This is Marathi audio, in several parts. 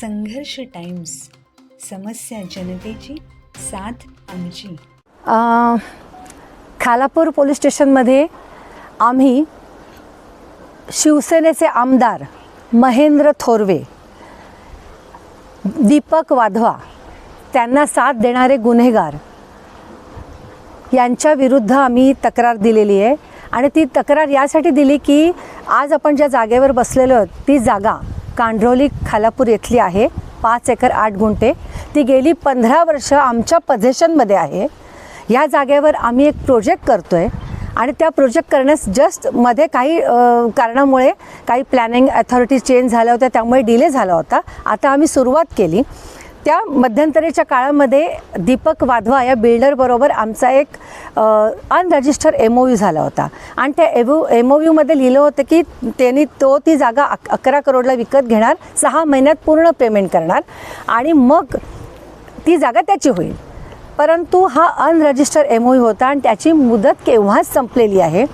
संघर्ष टाइम्स समस्या जनतेची साथ आमची. खालापूर पोलीस स्टेशनमध्ये आम्ही शिवसेनेचे आमदार महेंद्र थोरवे दीपक वाधवा त्यांना साथ देणारे गुन्हेगार यांच्या विरुद्ध आम्ही तक्रार दिलेली आहे. आणि ती तक्रार यासाठी दिली की आज आपण ज्या जागेवर बसलेलो आहोत ती जागा कांढरोली खालापूर येथली आहे. पाच एकर आठ गुंठे. ती गेली पंधरा वर्ष आमच्या पझेशनमध्ये आहे. या जागेवर आम्ही एक प्रोजेक्ट करतो आहे आणि त्या प्रोजेक्ट करण्यास जस्टमध्ये काही कारणामुळे काही प्लॅनिंग अथॉरिटी चेंज झाल्या होत्या. त्यामुळे डिले झाला होता. आता आम्ही सुरुवात केली. त्या मध्यंतरीच्या काळामध्ये दीपक वाधवा या बिल्डरबरोबर आमचा एक अनरजिस्टर एम ओ यू झाला होता. आणि त्या एव एम ओ यूमध्ये लिहिलं होतं की त्यांनी तो ती जागा अक अकरा करोडला विकत घेणार सहा महिन्यात पूर्ण पेमेंट करणार आणि मग ती जागा त्याची होईल. परंतु हा अनरजिस्टर एम ओ यू होता आणि त्याची मुदत केव्हाच संपलेली आहे?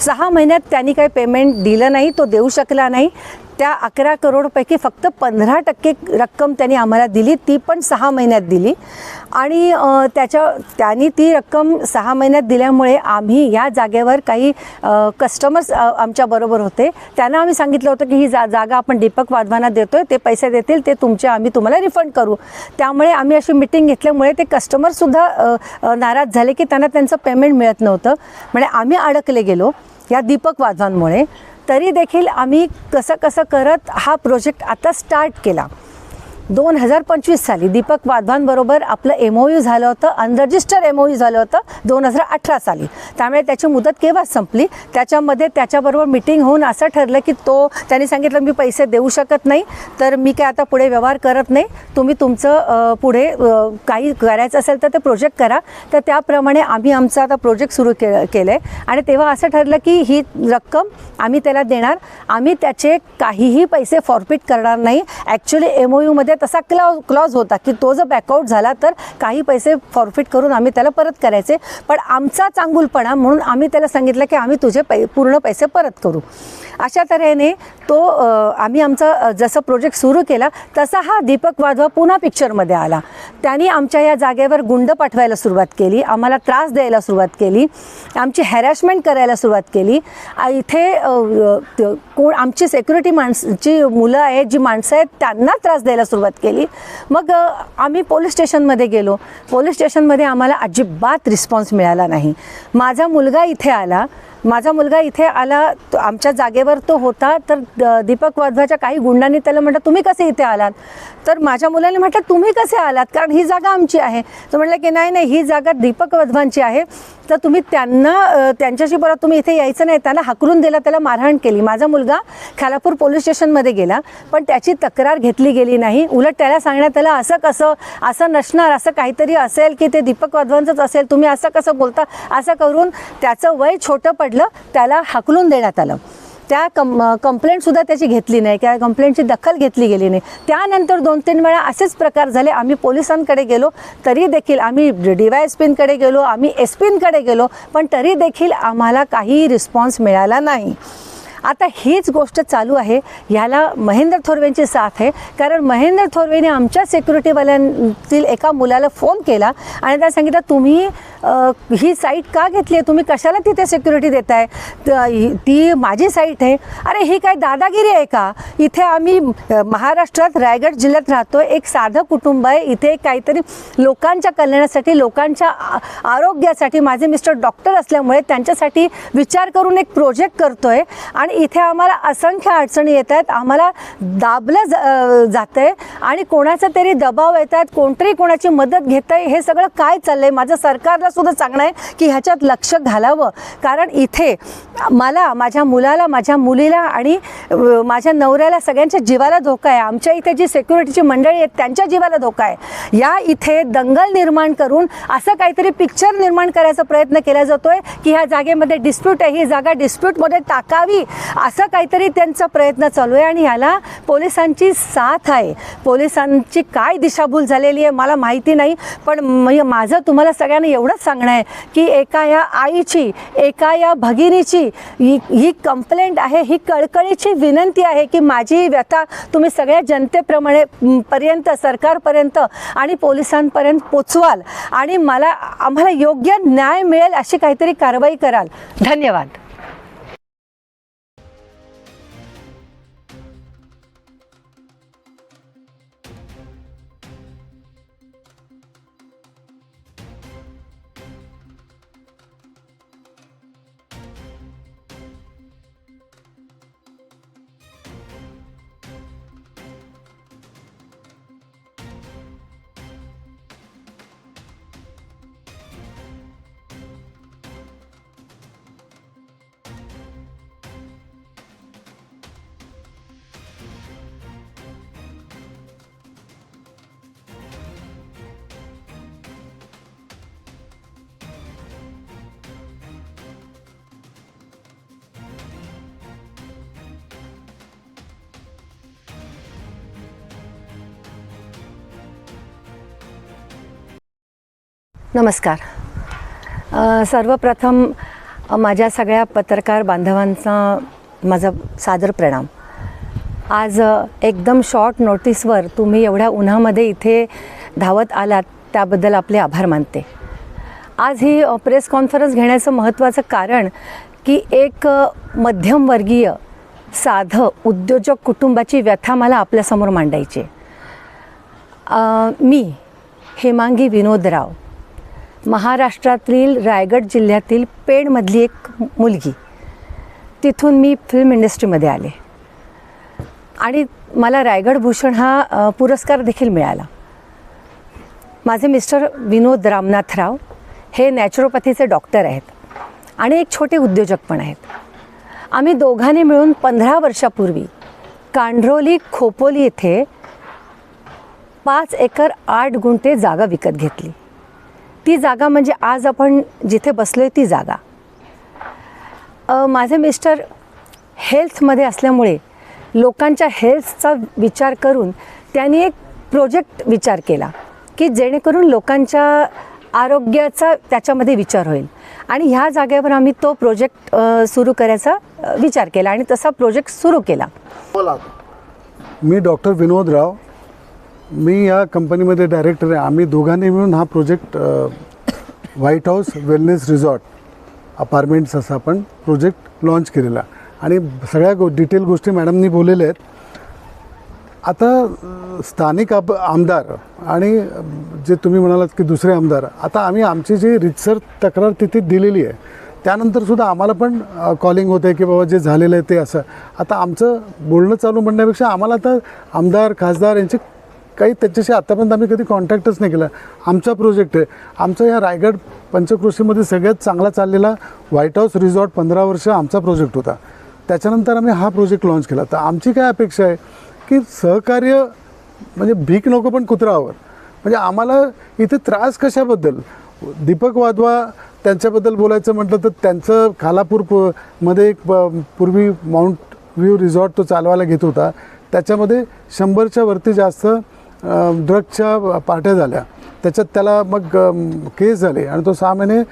सहा महिन्यात त्यांनी काही पेमेंट दिलं नाही तो देऊ शकला नाही. त्या अकरा करोडपैकी फक्त पंधरा टक्के रक्कम त्यांनी आम्हाला दिली. ती पण सहा महिन्यात दिली. आणि त्याच्या त्यांनी ती रक्कम सहा महिन्यात दिल्यामुळे आम्ही या जागेवर काही कस्टमर्स आमच्याबरोबर होते. त्यांना आम्ही सांगितलं होतं की ही जा जागा आपण दीपक वाधवांना देतो आहे ते पैसे देतील ते तुमचे आम्ही तुम्हाला रिफंड करू. त्यामुळे आम्ही अशी मिटिंग घेतल्यामुळे ते कस्टमरसुद्धा नाराज झाले की त्यांना त्यांचं पेमेंट मिळत नव्हतं. म्हणजे आम्ही अडकले गेलो या दीपक वाधवांमुळे. तरी देखील आम्ही कसं कसं करत हा प्रोजेक्ट आता स्टार्ट केला. दोन हजार पंचवीस साली दीपक वाधवांबरोबर आपलं एम ओ यू झालं होतं अनरजिस्टर एम ओ यू झालं होतं दोन हजार अठरा साली. त्यामुळे त्याची मुदत केव्हा संपली? त्याच्यामध्ये त्याच्याबरोबर मिटिंग होऊन असं ठरलं की तो त्यांनी सांगितलं मी पैसे देऊ शकत नाही तर मी काय आता पुढे व्यवहार करत नाही. तुम्ही तुमचं पुढे काही करायचं असेल तर ते प्रोजेक्ट करा. तर त्याप्रमाणे आम्ही आमचा आता प्रोजेक्ट सुरू के केलं आहे आणि तेव्हा असं ठरलं की ही रक्कम आम्ही त्याला देणार. आम्ही त्याचे काहीही पैसे फॉरफिट करणार नाही. ॲक्च्युली एम ओ यूमध्ये तसा क्लॉज क्लॉज होता की तो जर बॅकआउट झाला तर काही पैसे फॉरफिट करून आम्ही त्याला परत करायचे. पण आमचा चांगुलपणा म्हणून आम्ही त्याला सांगितलं की आम्ही तुझे पै पूर्ण पैसे परत करू. अशा तऱ्हेने तो आम्ही आमचा जसं प्रोजेक्ट सुरू केला तसा हा दीपक वाधवा पुन्हा पिक्चरमध्ये आला. त्यांनी आमच्या या जागेवर गुंड पाठवायला सुरुवात केली आम्हाला त्रास द्यायला सुरुवात केली आमची हॅरॅशमेंट करायला सुरुवात केली. इथे कोण आमची सेक्युरिटी माणसची मुलं आहेत जी माणसं आहेत त्यांना त्रास द्यायला सुरुवात केली. मग आम्ही पोलीस स्टेशनमध्ये गेलो. पोलीस स्टेशनमध्ये आम्हाला अजिबात रिस्पॉन्स मिळाला नाही. माझा मुलगा इथे आला. माझा मुलगा इथे आला आमच्या जागेवर तो होता तर दीपक वाधवाच्या काही गुंडांनी त्याला म्हटलं तुम्ही कसे इथे आलात? तर माझ्या मुलाने म्हटलं तुम्ही कसे आलात? कारण ही जागा आमची आहे. तो म्हटलं की नाही नाही ही जागा दीपक वाधवांची आहे. तर तुम्ही त्यांना त्यांच्याशी बरोबर तुम्ही इथे यायचं नाही. त्याला हाकलून दिला त्याला मारहाण केली. माझा मुलगा खालापूर पोलीस स्टेशनमध्ये गेला पण त्याची तक्रार घेतली गेली नाही. उलट त्याला सांगण्यात त्याला असं कसं असं नसणार असं काहीतरी असेल की ते दीपक वाधवांचंच असेल. तुम्ही असं कसं बोलता असं करून त्याचं वय छोटं पडलं त्याला हाकलून देण्यात आलं. त्या कम कंप्लेंटसुद्धा त्याची घेतली नाही किंवा कंप्लेंटची दखल घेतली गेली नाही. त्यानंतर दोन तीन वेळा असेच प्रकार झाले. आम्ही पोलिसांकडे गेलो तरी देखील आम्ही डी वाय एस पींकडे गेलो आम्ही एस पींकडे गेलो पण तरी देखील आम्हाला काही रिस्पॉन्स मिळाला नाही. आता हीच गोष्ट चालू आहे. ह्याला महेंद्र थोरवेंची साथ आहे. कारण महेंद्र थोरवेने आमच्या सिक्युरिटीवाल्यांतील एका मुलाला फोन केला आणि त्याला सांगितलं तुम्ही ही साईट का घेतली आहे? तुम्ही कशाला तिथे सिक्युरिटी देताय? ती माझी साईट आहे. अरे ही काय दादागिरी आहे का? इथे आम्ही महाराष्ट्रात रायगड जिल्ह्यात राहतो. एक साधं कुटुंब आहे. इथे काहीतरी लोकांच्या कल्याणासाठी लोकांच्या आ- आरोग्यासाठी माझे मिस्टर डॉक्टर असल्यामुळे त्यांच्यासाठी विचार करून एक प्रोजेक्ट करतोय. आणि इथे आम्हाला असंख्य अडचणी येत आहेत. आम्हाला दाबलं जात आहे आणि कोणाचा तरी दबाव येत आहेत कोणतरी कोणाची मदत घेत आहे हे सगळं काय चाललं आहे माझं सरकारला सुद्धा सांगणं आहे की ह्याच्यात लक्ष घालावं. कारण इथे मला माझ्या मुलाला माझ्या मुलीला आणि माझ्या नवऱ्याला सगळ्यांच्या जीवाला धोका आहे. आमच्या इथे जी सेक्युरिटीची मंडळी आहेत त्यांच्या जीवाला धोका आहे. या इथे दंगल निर्माण करून असं काहीतरी पिक्चर निर्माण करायचा प्रयत्न केला जातोय की ह्या जागेमध्ये डिस्प्यूट आहे. ही जागा डिस्प्यूटमध्ये टाकावी असं काहीतरी त्यांचा प्रयत्न चालू आहे आणि ह्याला पोलिसांची साथ आहे. पोलिसांची काय दिशाभूल झालेली आहे मला माहिती नाही पण म्हणजे माझं तुम्हाला सगळ्यांना एवढंच सांगणं आहे की एका या आईची एका या भगिनीची ही ही कंप्लेंट आहे ही कळकळीची विनंती आहे की माझी व्यथा तुम्ही सगळ्या जनतेप्रमाणे पर्यंत सरकारपर्यंत आणि पोलिसांपर्यंत पोचवाल आणि मला आम्हाला योग्य न्याय मिळेल अशी काहीतरी कारवाई कराल. धन्यवाद. नमस्कार. सर्वप्रथम माझ्या सगळ्या पत्रकार बांधवांचा माझा सादर प्रणाम. आज एकदम शॉर्ट नोटीसवर तुम्ही एवढ्या उन्हामध्ये इथे धावत आलात त्याबद्दल आपले आभार मानते. आज ही प्रेस कॉन्फरन्स घेण्याचं महत्त्वाचं कारण की एक मध्यमवर्गीय साधं उद्योजक कुटुंबाची व्यथा मला आपल्यासमोर मांडायची मी हेमांगी विनोदराव महाराष्ट्रातील रायगड जिल्ह्यातील पेणमधली एक मुलगी. तिथून मी फिल्म इंडस्ट्रीमध्ये आले. आणि मला रायगड भूषण हा पुरस्कार देखील मिळाला. माझे मिस्टर विनोद रामनाथराव हे नॅचरोपॅथीचे डॉक्टर आहेत आणि एक छोटे उद्योजक पण आहेत. आम्ही दोघांनी मिळून पंधरा वर्षापूर्वी कांढरोली खोपोली येथे पाच एकर आठ गुंठे जागा विकत घेतली. ती जागा म्हणजे आज आपण जिथे बसलो आहे ती जागा. माझे मिस्टर हेल्थमध्ये असल्यामुळे लोकांच्या हेल्थचा विचार करून त्यांनी एक प्रोजेक्ट विचार केला की जेणेकरून लोकांच्या आरोग्याचा त्याच्यामध्ये विचार होईल. आणि ह्या जागेवर आम्ही तो प्रोजेक्ट सुरू करायचा विचार केला आणि तसा प्रोजेक्ट सुरू केला. मी डॉक्टर विनोद राव मी या कंपनीमध्ये डायरेक्टर आहे. आम्ही दोघांनी मिळून हा project white house wellness resort apartments असा आपण प्रोजेक्ट लॉन्च केलेला. आणि सगळ्या गो डिटेल गोष्टी मॅडमनी बोललेल्या आहेत. आता स्थानिक आप आमदार आणि जे तुम्ही म्हणालात की दुसरे आमदार आता आम्ही आमची जी रितसर तक्रार तिथे दिलेली आहे त्यानंतर सुद्धा आम्हाला पण कॉलिंग होते की बाबा जे झालेलं आहे ते असं. आता आमचं बोलणं चालू म्हणण्यापेक्षा आम्हाला आता आमदार खासदार यांची काही त्याच्याशी आत्तापर्यंत आम्ही कधी कॉन्टॅक्टच नाही केला. आमचा प्रोजेक्ट आहे. आमचा या रायगड पंचक्रोशीमध्ये सगळ्यात चांगला चाललेला व्हाईट हाऊस रिझॉर्ट पंधरा वर्ष आमचा प्रोजेक्ट होता. त्याच्यानंतर आम्ही हा प्रोजेक्ट लॉन्च केला. तर आमची काय अपेक्षा आहे की सहकार्य म्हणजे भीक नको पण कुत्रावर म्हणजे आम्हाला इथे त्रास कशाबद्दल? दीपक वाधवा त्यांच्याबद्दल बोलायचं म्हटलं तर त्यांचं खालापूर प- मध्ये एक पूर्वी माउंट व्ह्यू रिझॉर्ट तो चालवायला घेत होता. त्याच्यामध्ये शंभरच्या वरती जास्त ड्रगच्या पार्ट्या झाल्या. त्याच्यात त्याला मग केस झाले आणि तो सहा महिने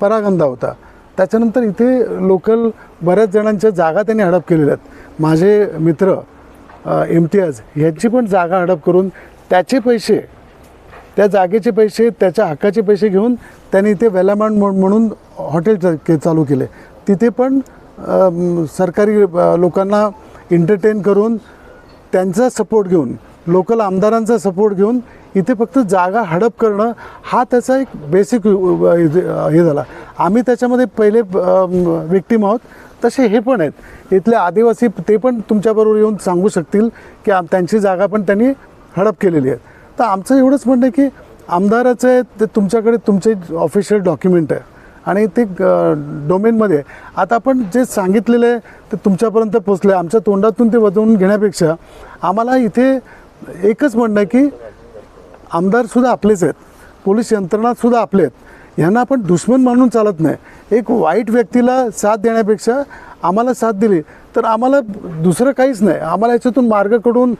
परागंदा होता. त्याच्यानंतर इथे लोकल बऱ्याच जणांच्या जागा त्यांनी हडप केलेल्या आहेत. माझे मित्र इम्तियाज ह्यांची पण जागा हडप करून त्याचे पैसे त्या जागेचे पैसे त्याच्या हक्काचे पैसे घेऊन त्यांनी इथे वेलामांड म्हणून म्हणून हॉटेल चा- के चालू केले. तिथे पण सरकारी लोकांना एंटरटेन करून त्यांचा सपोर्ट घेऊन लोकल आमदारांचा सपोर्ट घेऊन इथे फक्त जागा हडप करणं हा त्याचा एक बेसिक हे झाला. आम्ही त्याच्यामध्ये पहिले विक्टीम आहोत. तसे हे पण आहेत. इथले आदिवासी ते पण तुमच्याबरोबर येऊन सांगू शकतील की आम- त्यांची जागा पण त्यांनी हडप केलेली आहे. तर आमचं एवढंच म्हणणं आहे की आमदाराचं आहे ते तुमच्याकडे तुमचे ऑफिशियल डॉक्युमेंट आहे. आणि ते डोमेनमध्ये आहे. आता आपण जे सांगितलेलं आहे ते तुमच्यापर्यंत पोचलं आहे आमच्या तोंडातून ते वजवून घेण्यापेक्षा आम्हाला इथे एकच म्हणणं आहे की आमदारसुद्धा आपलेच आहेत. पोलीस यंत्रणासुद्धा आपले आहेत. ह्यांना आपण दुश्मन मानून चालत नाही. एक वाईट व्यक्तीला साथ देण्यापेक्षा आम्हाला साथ दिली तर आम्हाला दुसरं काहीच नाही. आम्हाला याच्यातून मार्गकडून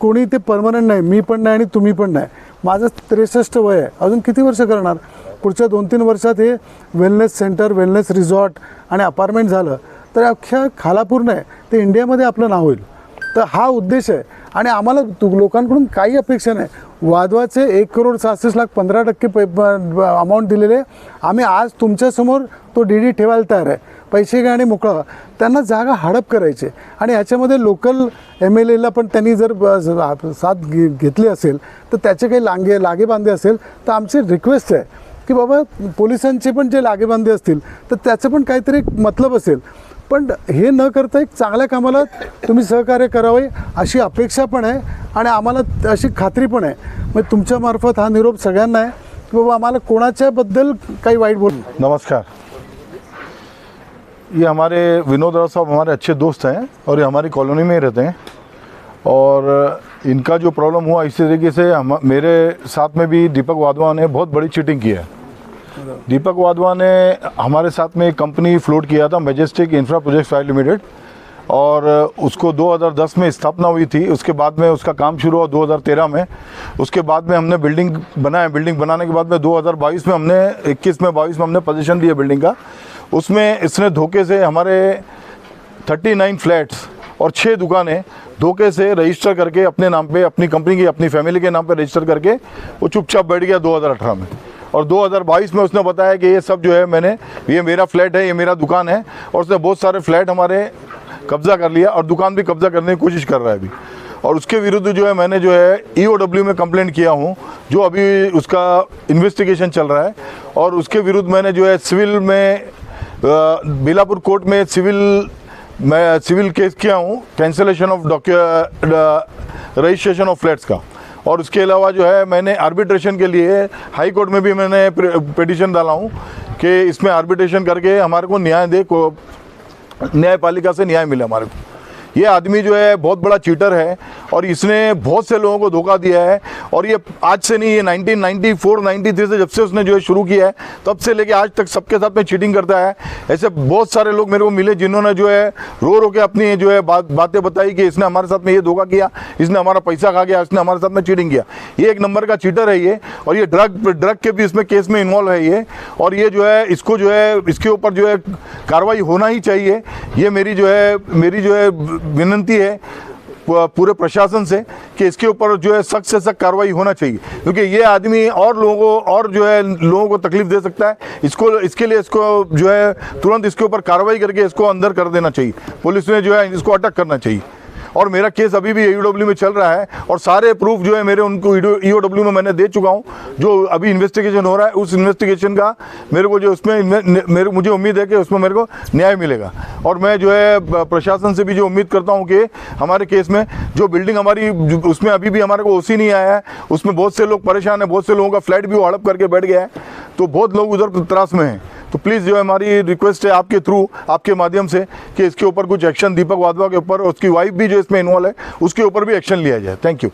कोणी ते परमनंट नाही मी पण नाही आणि तुम्ही पण नाही. माझं त्रेसष्ट वय आहे. अजून किती वर्ष करणार? पुढच्या दोन तीन वर्षात हे वेलनेस सेंटर वेलनेस रिसॉर्ट आणि अपार्टमेंट झालं तर अख्ख्या खालापूर नाही ते इंडियामध्ये आपलं नाव होईल. तर हा उद्देश आहे. आणि आम्हाला लोकांकडून काही अपेक्षा नाही. वादवाचे एक करोड सहासष्ट लाख पंधरा टक्के पै अमाऊंट दिलेले. आम्ही आज तुमच्यासमोर तो डी डी ठेवायला तयार आहे. पैसे घ्या आणि मोकळा त्यांना जागा हडप करायची आणि ह्याच्यामध्ये लोकल एम एल एला पण त्यांनी जर साथ घे घेतली असेल तर त्याचे काही लांगे लागेबांधे असेल तर आमची रिक्वेस्ट आहे. की बाबा पोलिसांचे पण जे लागेबांधे असतील तर त्याचं पण काहीतरी मतलब असेल. पण हे न करता एक चांगल्या कामाला तुम्ही सहकार्य करावे अशी अपेक्षा पण आहे आणि आम्हाला अशी खात्री पण आहे. मग तुमच्यामार्फत हा निरोप सगळ्यांना आहे. की बाबा आम्हाला कोणाच्याबद्दल काही वाईट बोल नमस्कार. ये हमारे विनोद राव साहब हमारे अच्छे दोस्त हैं और ये हमारी कॉलोनी में ही रहते हैं। और इनका जो प्रॉब्लम हुआ इसी तरीके से हम मेरे साथ में भी दीपक वाधवा ने बहुत बड़ी चीटिंग की है। दीपक वाधवा ने हमारे साथ में एक कंपनी फ्लोट किया था majestic infra project private limited और उसको 2010 में स्थापना हुई थी। उसके बाद में उसका काम शुरू हुआ 2013 में। उसके बाद में हमने बिल्डिंग बनाया। बिल्डिंग बनाने के बाद में 2022 में हमने 21 में 22 में हमने पोजीशन दिया बिल्डिंग का। उसमें इसने धोखे से हमारे 39 फ्लैट्स और छः दुकानें धोखे से रजिस्टर करके अपने नाम पे, अपनी कंपनी की, अपनी फैमिली के नाम पे रजिस्टर करके वो चुपचाप बैठ गया 2018 में। और 2022 में उसने बताया कि ये सब जो है मैंने, ये मेरा फ्लैट है, ये मेरा दुकान है, और उसने बहुत सारे फ्लैट हमारे कब्जा कर लिया और दुकान भी कब्जा करने की कोशिश कर रहा है अभी। और उसके विरुद्ध जो है मैंने जो है ई में कंप्लेंट किया हूँ, जो अभी उसका इन्वेस्टिगेशन चल रहा है। और उसके विरुद्ध मैंने जो है सिविल में बेलापुर कोर्ट में सिविल मैं सिविल केस किया हूँ cancellation of docu registration of flats का। और उसके अलावा जो है, मैंने आर्बिट्रेशन के लिए हाई कोर्ट में भी मैंने पिटिशन डाला हूँ कि इसमें आर्बिट्रेशन करके हमारे को न्याय दे, को, न्यायपालिका से न्याय मिले हमारे को। ये आदमी जो है बहुत बड़ा चीटर है और इसने बहुत से लोगों को धोखा दिया है और ये आज से नहीं, ये 1994 93 से जब से उसने जो है शुरू किया है, तब से लेके आज तक सबके साथ में चीटिंग करता है। ऐसे बहुत सारे लोग मेरे को मिले जिन्होंने जो है रो रो के अपनी जो है बात, बातें बताई कि इसने हमारे साथ में ये धोखा किया, इसने हमारा पैसा खा गया, इसने हमारे साथ में चीटिंग किया। ये एक नंबर का चीटर है ये और ये ड्रग ड्रग के भी इसमें केस में इन्वॉल्व है ये और ये जो है इसको जो है, इसके ऊपर जो है कार्रवाई होना ही चाहिए। ये मेरी जो है, मेरी जो है विनंती है पूरे प्रशासन से कि इसके ऊपर जो है सख्त से सख्त कार्रवाई होना चाहिए। क्योंकि ये आदमी और लोगों, और जो है लोगों को तकलीफ़ दे सकता है। इसको, इसके लिए इसको जो है तुरंत इसके ऊपर कार्रवाई करके इसको अंदर कर देना चाहिए। पुलिस ने जो है इसको अटक करना चाहिए। और मेरा केस अभी भी ईओडब्ल्यू में चल रहा है और सारे प्रूफ जो है मेरे उनको ईओडब्ल्यू में मैंने दे चुका हूँ। जो अभी इन्वेस्टिगेशन हो रहा है, उस इन्वेस्टिगेशन का मेरे को जो उसमें मेरे मुझे उम्मीद है कि उसमें मेरे को न्याय मिलेगा। और मैं जो है प्रशासन से भी जो उम्मीद करता हूँ कि हमारे केस में जो बिल्डिंग हमारी उसमें अभी भी हमारे को ओसी नहीं आया है, उसमें बहुत से लोग परेशान हैं, बहुत से लोगों का फ्लैट भी हड़प करके बैठ गया है। तो बहुत लोग उधर त्रास में हैं। तो प्लीज़ जो है हमारी रिक्वेस्ट है आपके थ्रू आपके माध्यम से कि इसके ऊपर कुछ एक्शन दीपक वाधवा के ऊपर उसकी वाइफ भी जो इसमें इन्वॉल्व है उसके ऊपर भी एक्शन लिया जाए। Thank you